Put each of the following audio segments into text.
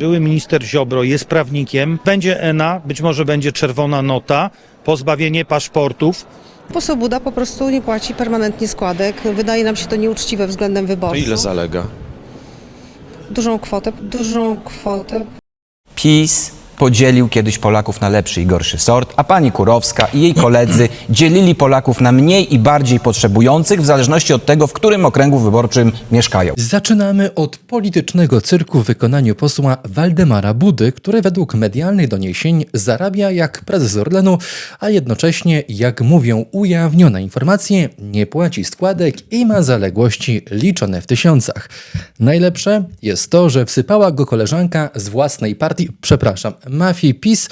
Były minister Ziobro jest prawnikiem. Będzie ENA, być może będzie czerwona nota, pozbawienie paszportów. Poseł Buda po prostu nie płaci permanentnie składek. Wydaje nam się to nieuczciwe względem To wyborców. ile zalega? Dużą kwotę, dużą kwotę. PiS podzielił kiedyś Polaków na lepszy i gorszy sort, a pani Kurowska i jej koledzy dzielili Polaków na mniej i bardziej potrzebujących w zależności od tego, w którym okręgu wyborczym mieszkają. Zaczynamy od politycznego cyrku w wykonaniu posła Waldemara Budy, który według medialnych doniesień zarabia jak prezes Orlenu, a jednocześnie, jak mówią ujawnione informacje, nie płaci składek i ma zaległości liczone w tysiącach. Najlepsze jest to, że wsypała go koleżanka z własnej partii, przepraszam, mafii PiS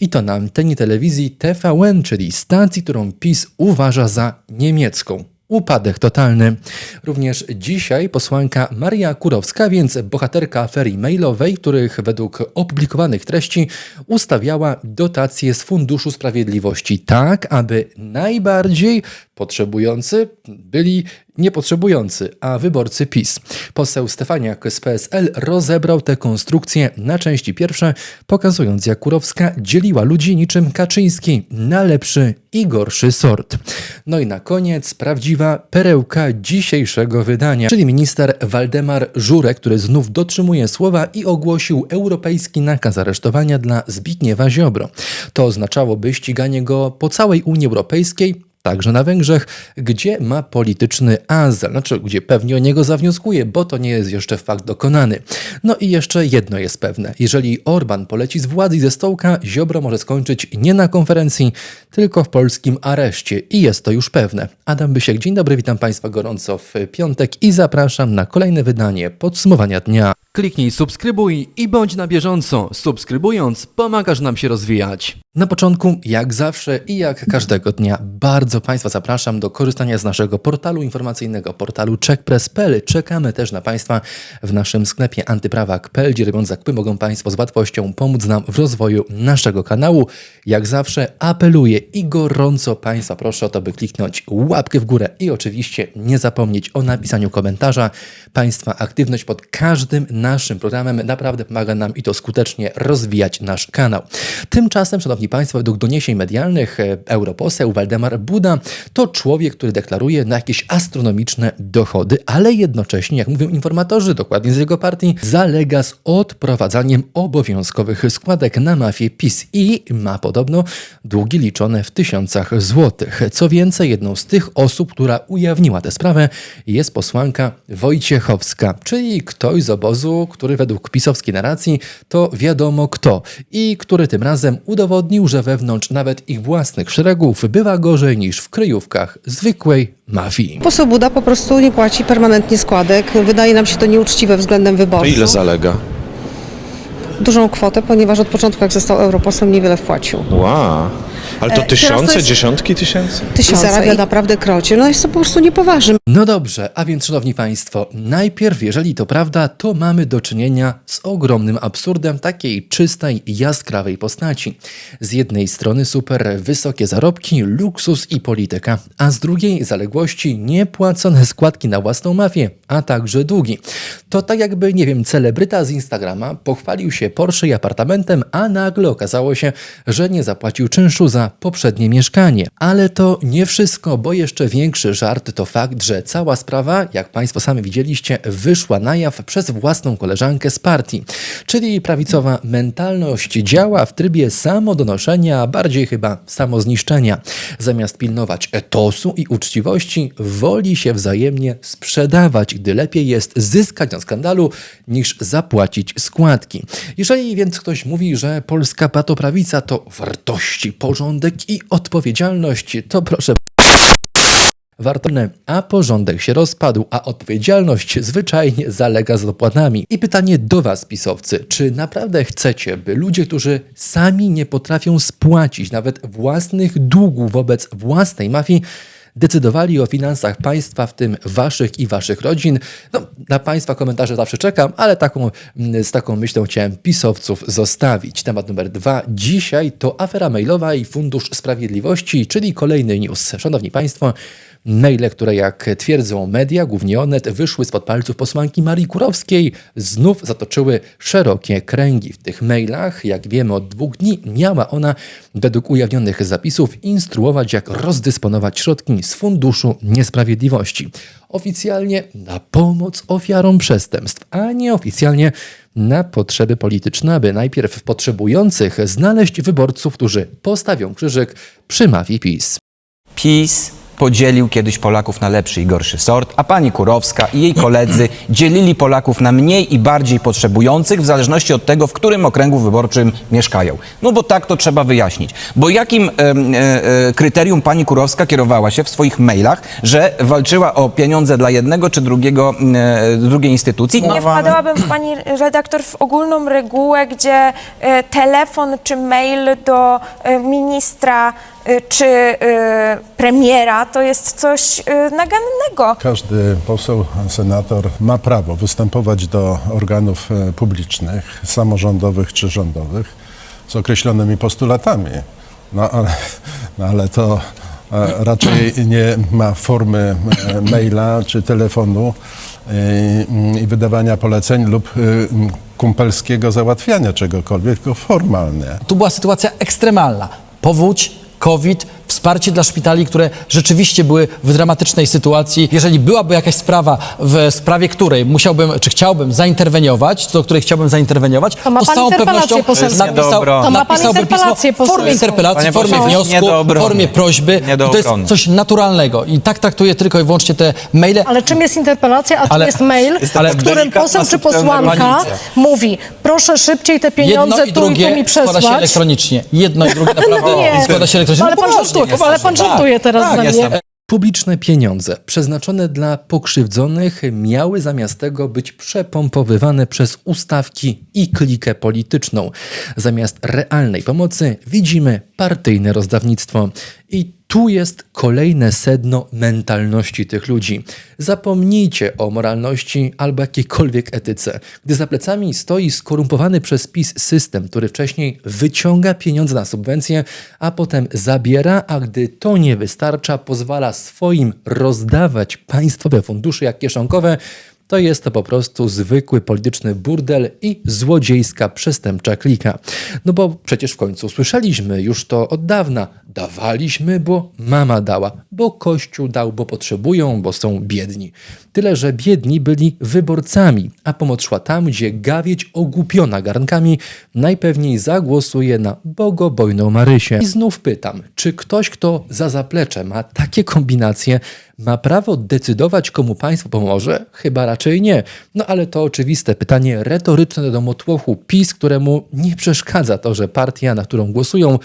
i to na antenie telewizji TVN, czyli stacji, którą PiS uważa za niemiecką. Upadek totalny. Również dzisiaj posłanka Maria Kurowska, więc bohaterka afery mailowej, których według opublikowanych treści ustawiała dotacje z Funduszu Sprawiedliwości tak, aby najbardziej potrzebujący byli niepotrzebujący, a wyborcy PiS. Poseł Stefaniak z PSL rozebrał tę konstrukcję na części pierwsze, pokazując jak Kurowska dzieliła ludzi niczym Kaczyński na lepszy i gorszy sort. No i na koniec prawdziwa perełka dzisiejszego wydania, czyli minister Waldemar Żurek, który znów dotrzymuje słowa i ogłosił europejski nakaz aresztowania dla Zbigniewa Ziobro. To oznaczałoby ściganie go po całej Unii Europejskiej, Także na Węgrzech, gdzie ma polityczny azyl, znaczy gdzie pewnie o niego zawnioskuje, bo to nie jest jeszcze fakt dokonany. No i jeszcze jedno jest pewne. Jeżeli Orban poleci z władzy i ze stołka, Ziobro może skończyć nie na konferencji, tylko w polskim areszcie. I jest to już pewne. Adam Bysiek, dzień dobry, witam Państwa gorąco w piątek i zapraszam na kolejne wydanie podsumowania dnia. Kliknij subskrybuj i bądź na bieżąco. Subskrybując, pomagasz nam się rozwijać. Na początku, jak zawsze i jak każdego dnia, bardzo Państwa zapraszam do korzystania z naszego portalu informacyjnego, portalu checkpress.pl. Czekamy też na Państwa w naszym sklepie antyprawak.pl, gdzie robiąc zakupy mogą Państwo z łatwością pomóc nam w rozwoju naszego kanału. Jak zawsze apeluję i gorąco Państwa proszę o to, by kliknąć łapkę w górę i oczywiście nie zapomnieć o napisaniu komentarza. Państwa aktywność pod każdym naszym programem naprawdę pomaga nam i to skutecznie rozwijać nasz kanał. Tymczasem, Szanowni Państwo, według doniesień medialnych e, europoseł Waldemar Buda to człowiek, który deklaruje na jakieś astronomiczne dochody, ale jednocześnie, jak mówią informatorzy, dokładnie z jego partii, zalega z odprowadzaniem obowiązkowych składek na mafię PiS i ma podobno długi liczone w tysiącach złotych. Co więcej, jedną z tych osób, która ujawniła tę sprawę jest posłanka Wojciechowska, czyli ktoś z obozu, który według pisowskiej narracji to wiadomo kto i który tym razem udowodnił, że wewnątrz nawet ich własnych szeregów bywa gorzej niż w kryjówkach zwykłej mafii. Poseł Buda po prostu nie płaci permanentnie składek. Wydaje nam się to nieuczciwe względem To wyborców. ile zalega? Dużą kwotę, ponieważ od początku jak został europosłem niewiele wpłacił. Wow. Ale to E, to tysiące, jest- dziesiątki tysięcy? Tysiące. I zarabia naprawdę krocie. No jest to po prostu niepoważne. No dobrze, a więc szanowni państwo, najpierw, jeżeli to prawda, to mamy do czynienia z ogromnym absurdem takiej czystej, jaskrawej postaci. Z jednej strony super wysokie zarobki, luksus i polityka, a z drugiej zaległości niepłacone składki na własną mafię, a także długi. To tak jakby, nie wiem, celebryta z Instagrama pochwalił się Porsche i apartamentem, a nagle okazało się, że nie zapłacił czynszu za poprzednie mieszkanie. Ale to nie wszystko, bo jeszcze większy żart to fakt, że cała sprawa, jak Państwo sami widzieliście, wyszła na jaw przez własną koleżankę z partii. Czyli prawicowa mentalność działa w trybie samodonoszenia, a bardziej chyba samozniszczenia. Zamiast pilnować etosu i uczciwości, woli się wzajemnie sprzedawać, gdy lepiej jest zyskać na skandalu niż zapłacić składki. Jeżeli więc ktoś mówi, że polska patoprawica to wartości, porządek i odpowiedzialność, to proszę. Wartowne, a porządek się rozpadł, a odpowiedzialność zwyczajnie zalega z dopłatami. I pytanie do Was, pisowcy, czy naprawdę chcecie, by ludzie, którzy sami nie potrafią spłacić nawet własnych długów wobec własnej mafii, decydowali o finansach państwa, w tym waszych i waszych rodzin. No, na państwa komentarze zawsze czekam, ale taką, mm, z taką myślą chciałem pisowców zostawić. Temat numer dwa. Dzisiaj to afera mailowa i Fundusz Sprawiedliwości, czyli kolejny news. Szanowni Państwo, Maile, które jak twierdzą media, głównie Onet, wyszły spod palców posłanki Marii Kurowskiej, znów zatoczyły szerokie kręgi. W tych mailach, jak wiemy od dwóch dni, miała ona, według ujawnionych zapisów, instruować, jak rozdysponować środki z Funduszu Niesprawiedliwości. Oficjalnie na pomoc ofiarom przestępstw, a nieoficjalnie na potrzeby polityczne, aby najpierw potrzebujących znaleźć wyborców, którzy postawią krzyżyk przy mafii PiS. PiS podzielił kiedyś Polaków na lepszy i gorszy sort, a pani Kurowska i jej koledzy dzielili Polaków na mniej i bardziej potrzebujących w zależności od tego, w którym okręgu wyborczym mieszkają. No bo tak to trzeba wyjaśnić. Bo jakim e, e, kryterium pani Kurowska kierowała się w swoich mailach, że walczyła o pieniądze dla jednego czy drugiego, e, drugiej instytucji? Nie wpadałabym pani redaktor w ogólną regułę, gdzie e, telefon czy mail do e, ministra czy e, premiera to jest coś e, nagannego. Każdy poseł, senator ma prawo występować do organów publicznych, samorządowych czy rządowych z określonymi postulatami. No ale, no, ale to e, raczej nie ma formy e, maila czy telefonu e, i wydawania poleceń lub kumpelskiego załatwiania czegokolwiek, tylko formalnie. Tu była sytuacja ekstremalna. Powódź, COVID, wsparcie dla szpitali, które rzeczywiście były w dramatycznej sytuacji. Jeżeli byłaby jakaś sprawa, w sprawie której musiałbym, czy chciałbym zainterweniować, co do której chciałbym zainterweniować, To ma z pan całą interpelację pewnością poselską. napisał, Niedobro. To ma pan napisałbym pismo interpelację w formie poselską. interpelacji, Panie w formie pośle, nie wniosku, do w obrony. formie prośby. Nie do I to jest obrony. coś naturalnego. I tak traktuję tylko i wyłącznie te maile. Ale czym jest interpelacja, a czym Ale- jest mail, Jest w ale- którym delikatna, poseł czy subtelna posłanka granica. mówi, proszę szybciej te pieniądze Jedno i tu i tu mi drugie składa się przesłać. elektronicznie. Jedno i drugie naprawdę Nie. składa się elektronicznie. Ale No pan poważnie, żartuje, ale pan tak, żartuje teraz tak, jestem. mnie. Publiczne pieniądze przeznaczone dla pokrzywdzonych miały zamiast tego być przepompowywane przez ustawki i klikę polityczną. Zamiast realnej pomocy widzimy partyjne rozdawnictwo. I tu jest kolejne sedno mentalności tych ludzi. Zapomnijcie o moralności albo jakiejkolwiek etyce, gdy za plecami stoi skorumpowany przez PiS system, który wcześniej wyciąga pieniądze na subwencje, a potem zabiera, a gdy to nie wystarcza, pozwala swoim rozdawać państwowe fundusze jak kieszonkowe, to jest to po prostu zwykły polityczny burdel i złodziejska przestępcza klika. No bo przecież w końcu słyszeliśmy już to od dawna. Dawaliśmy, bo mama dała, bo Kościół dał, bo potrzebują, bo są biedni. Tyle, że biedni byli wyborcami, a pomoc szła tam, gdzie gawieć ogłupiona garnkami najpewniej zagłosuje na bogobojną Marysię. I znów pytam, czy ktoś, kto za zaplecze ma takie kombinacje, ma prawo decydować, komu państwo pomoże? Chyba raczej nie. No ale to oczywiste pytanie retoryczne do motłochu PiS, któremu nie przeszkadza to, że partia, na którą głosują,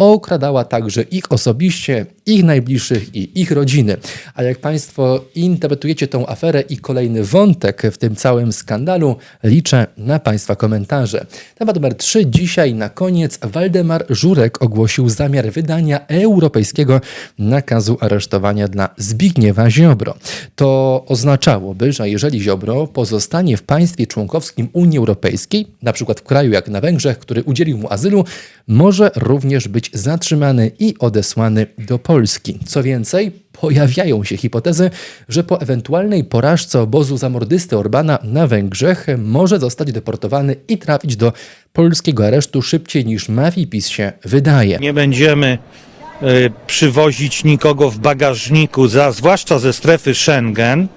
okradała także ich osobiście, ich najbliższych i ich rodziny. A jak Państwo interpretujecie tą aferę i kolejny wątek w tym całym skandalu, liczę na Państwa komentarze. Temat numer 3. Dzisiaj na koniec Waldemar Żurek ogłosił zamiar wydania europejskiego nakazu aresztowania dla Zbigniewa Ziobro. To oznaczałoby, że jeżeli Ziobro pozostanie w państwie członkowskim Unii Europejskiej, na przykład w kraju jak na Węgrzech, który udzielił mu azylu, może również być zatrzymany i odesłany do Polski. Co więcej, pojawiają się hipotezy, że po ewentualnej porażce obozu zamordysty Orbana na Węgrzech może zostać deportowany i trafić do polskiego aresztu szybciej niż mafii PiS się wydaje. Nie będziemy e, przywozić nikogo w bagażniku, za, zwłaszcza ze strefy Schengen.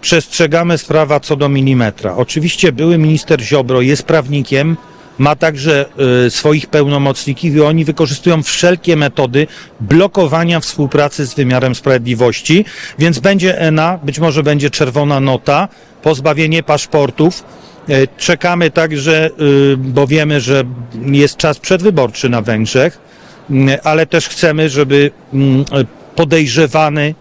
Przestrzegamy sprawa co do milimetra. Oczywiście były minister Ziobro jest prawnikiem, ma także e, swoich pełnomocników i oni wykorzystują wszelkie metody blokowania współpracy z wymiarem sprawiedliwości, więc będzie ENA, być może będzie czerwona nota, pozbawienie paszportów. E, Czekamy także, e, bo wiemy, że jest czas przedwyborczy na Węgrzech, ale też chcemy, żeby mm, podejrzewany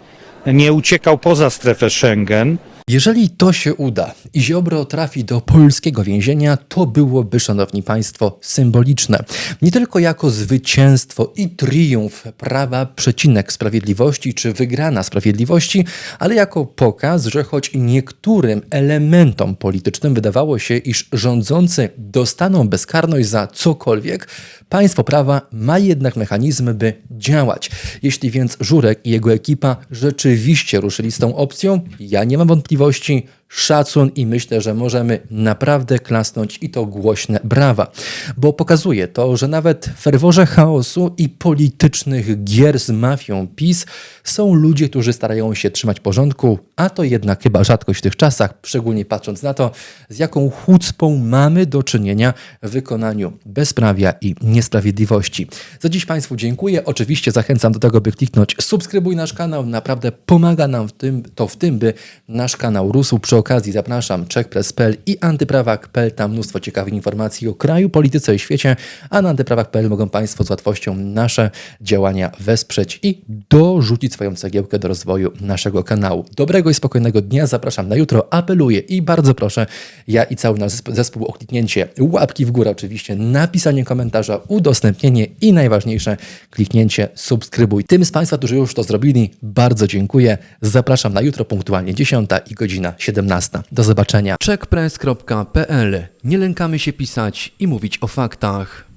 nie uciekał poza strefę Schengen. Jeżeli to się uda i Ziobro trafi do polskiego więzienia, to byłoby, szanowni państwo, symboliczne. Nie tylko jako zwycięstwo i triumf prawa, przecinek sprawiedliwości czy wygrana sprawiedliwości, ale jako pokaz, że choć niektórym elementom politycznym wydawało się, iż rządzący dostaną bezkarność za cokolwiek, państwo prawa ma jednak mechanizmy, by działać. Jeśli więc Żurek i jego ekipa rzeczywiście ruszyli z tą opcją, ja nie mam wątpliwości, wątpliwości szacun i myślę, że możemy naprawdę klasnąć i to głośne brawa, bo pokazuje to, że nawet w ferworze chaosu i politycznych gier z mafią PiS są ludzie, którzy starają się trzymać porządku, a to jednak chyba rzadkość w tych czasach, szczególnie patrząc na to, z jaką chucpą mamy do czynienia w wykonaniu bezprawia i niesprawiedliwości. Za dziś Państwu dziękuję. Oczywiście zachęcam do tego, by kliknąć subskrybuj nasz kanał. Naprawdę pomaga nam w tym, to w tym, by nasz kanał rósł. Przy okazji zapraszam czekpress.pl i antyprawak.pl. Tam mnóstwo ciekawych informacji o kraju, polityce i świecie, a na antyprawak.pl mogą Państwo z łatwością nasze działania wesprzeć i dorzucić swoją cegiełkę do rozwoju naszego kanału. Dobrego i spokojnego dnia. Zapraszam na jutro. Apeluję i bardzo proszę ja i cały nasz zesp- zespół o kliknięcie łapki w górę oczywiście, napisanie komentarza, udostępnienie i najważniejsze kliknięcie subskrybuj. Tym z Państwa, którzy już to zrobili, bardzo dziękuję. Zapraszam na jutro punktualnie 10 i godzina 17. Do zobaczenia. checkpress.pl. Nie lękamy się pisać i mówić o faktach.